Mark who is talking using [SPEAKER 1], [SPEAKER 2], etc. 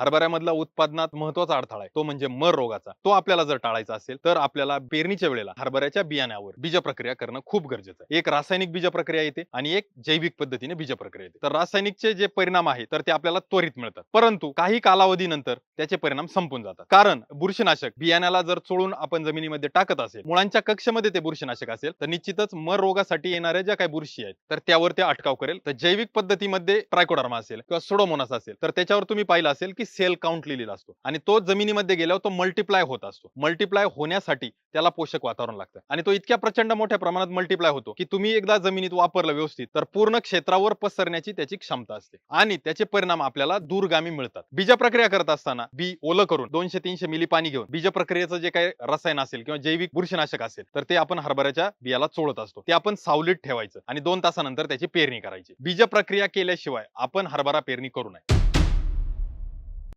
[SPEAKER 1] हरभऱ्यामधला उत्पादनात महत्त्वाचा अडथळा आहे. तो म्हणजे मर रोगाचा. तो आपल्याला जर टाळायचा असेल तर आपल्याला पेरणीच्या वेळेला हरभऱ्याच्या बियाण्यावर बीज प्रक्रिया करणं खूप गरजेचं आहे. एक रासायनिक बीज प्रक्रिया येते आणि एक जैविक पद्धतीने बीज प्रक्रिया येते. तर रासायनिकचे जे परिणाम आहे तर ते आपल्याला त्वरित मिळतात. परंतु काही कालावधीनंतर त्याचे परिणाम संपून जातात. कारण बुरशीनाशक बियाण्याला जर चोळून आपण जमिनीमध्ये टाकत असेल मुळांच्या कक्षमध्ये ते बुरशीनाशक असेल तर निश्चितच मर रोगासाठी येणाऱ्या ज्या काही बुरशी आहेत तर त्यावर ते अटकाव करेल. तर जैविक पद्धतीमध्ये ट्रायकोडर्मा असेल किंवा सोडोमोनास असेल तर त्याच्यावर तुम्ही पाहिलं असेल की सेल काउंट लिहिलेला असतो. आणि तो जमिनीमध्ये गेल्यावर तो मल्टिप्लाय होत असतो. मल्टिप्लाय होण्यासाठी त्याला पोषक वातावरण लागतं. आणि तो इतक्या प्रचंड मोठ्या प्रमाणात मल्टिप्लाय होतो की तुम्ही एकदा जमिनीत वापरलं व्यवस्थित तर पूर्ण क्षेत्रावर पसरण्याची त्याची क्षमता असते. आणि त्याचे परिणाम आपल्याला दूरगामी मिळतात. बीज प्रक्रिया करत असताना बी ओलं करून दोनशे तीनशे मिली पाणी घेऊन बीज प्रक्रियेचं जे काही रसायन असेल किंवा जैविक बुरशीनाशक असेल तर ते आपण हरभऱ्याच्या बियाला चोळत असतो. ते आपण सावलीत ठेवायचं आणि दोन तासानंतर त्याची पेरणी करायची. बीज प्रक्रिया केल्याशिवाय आपण हरभरा पेरणी करू नये.